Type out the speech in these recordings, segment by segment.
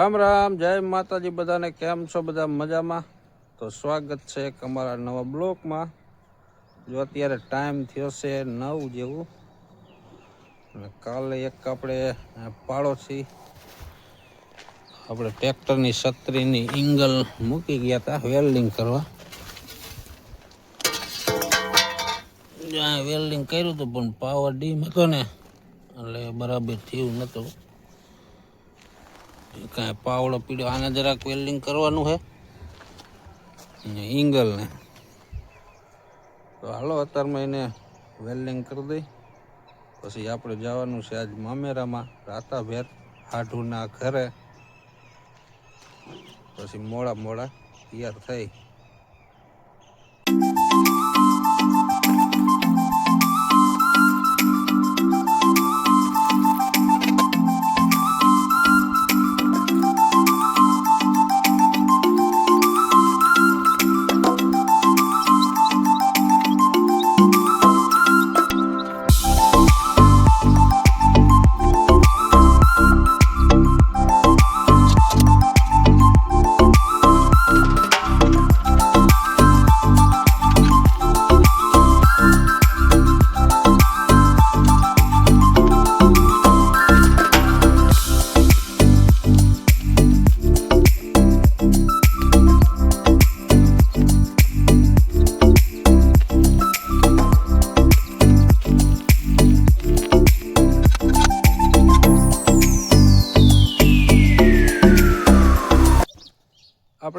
રામ રામ, જય માતાજી, બધાને કેમ છો? બધા મજામાં? તો સ્વાગત છે એક અમારા નવા બ્લોકમાં. જો અત્યારે ટાઈમ થયો છે નવ જેવું. અને કાલે એક આપણે પાડોશી, આપણે ટ્રેક્ટરની છત્રીની ઇંગલ મૂકી ગયા હતા વેલ્ડિંગ કરવા. વેલ્ડિંગ કર્યું હતું પણ પાવર ડીમ હતો ને, એટલે બરાબર થયું નહોતું. કાંઈ પાવડો પીડ્યો. આને જરાક વેલ્ડિંગ કરવાનું છે ઇંગલને તો હાલો, અત્યારમાં એને વેલ્ડિંગ કરી દઈ. પછી આપણે જવાનું છે આજ મામેરામાં, રાતાભેર, હાઢુના ઘરે. પછી મોડા મોડા તૈયાર થઈ.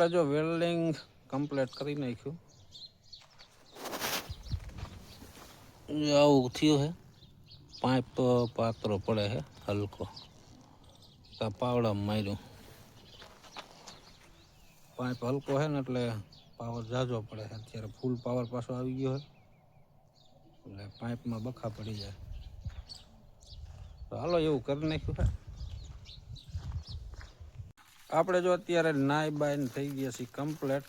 આપણે જો વેલ્ડિંગ કમ્પ્લીટ કરી નાખ્યું. આવું થયું છે પાઇપ પાત્રો પડે છે હલકો. તા પાવડા માર્યું. પાઇપ હલકો છે ને એટલે પાવર ઝાઝો પડે છે અત્યારે ફૂલ પાવર પાછો આવી ગયો છે એટલે પાઇપમાં બખા પડી જાય. તો હાલો એવું કરી નાખ્યું છે આપણે જો અત્યારે નાય બાયન થઈ ગયા છીએ કમ્પ્લેટ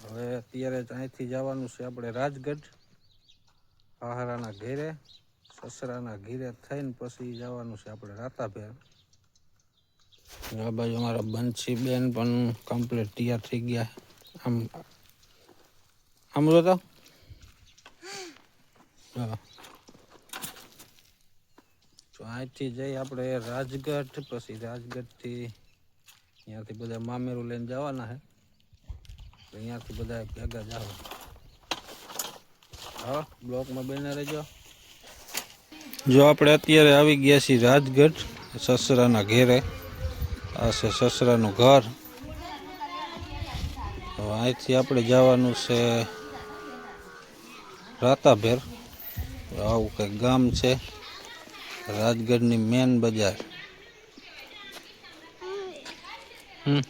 હવે અત્યારે અહીંથી જવાનું છે આપણે રાજગઢ આહારાના ઘેરે સસરાના ઘેરે થઈને પછી જવાનું છે આપણે રાતાભેર. આ બાજુ અમારા બંસી બેન પણ કમ્પ્લીટ તૈયાર થઈ ગયા. આમ આમ જોતા? હા. તો અહીંથી જઈ આપણે રાજગઢ, પછી રાજગઢથી અહીંયાથી બધા મામેરું લઈને જવાના છે તો અહીંયાથી બધા ભેગા જાવ હા, બ્લોકમાં બને રહેજો. જો આપણે અત્યારે આવી ગયા છીએ રાજગઢ, સસરાના ઘેરે. આ છે સસરાનું ઘર. તો અહીંથી આપણે જવાનું છે રાતાભેર. આવું કંઈક ગામ છે. રાજગઢની મેન બજાર. હમ.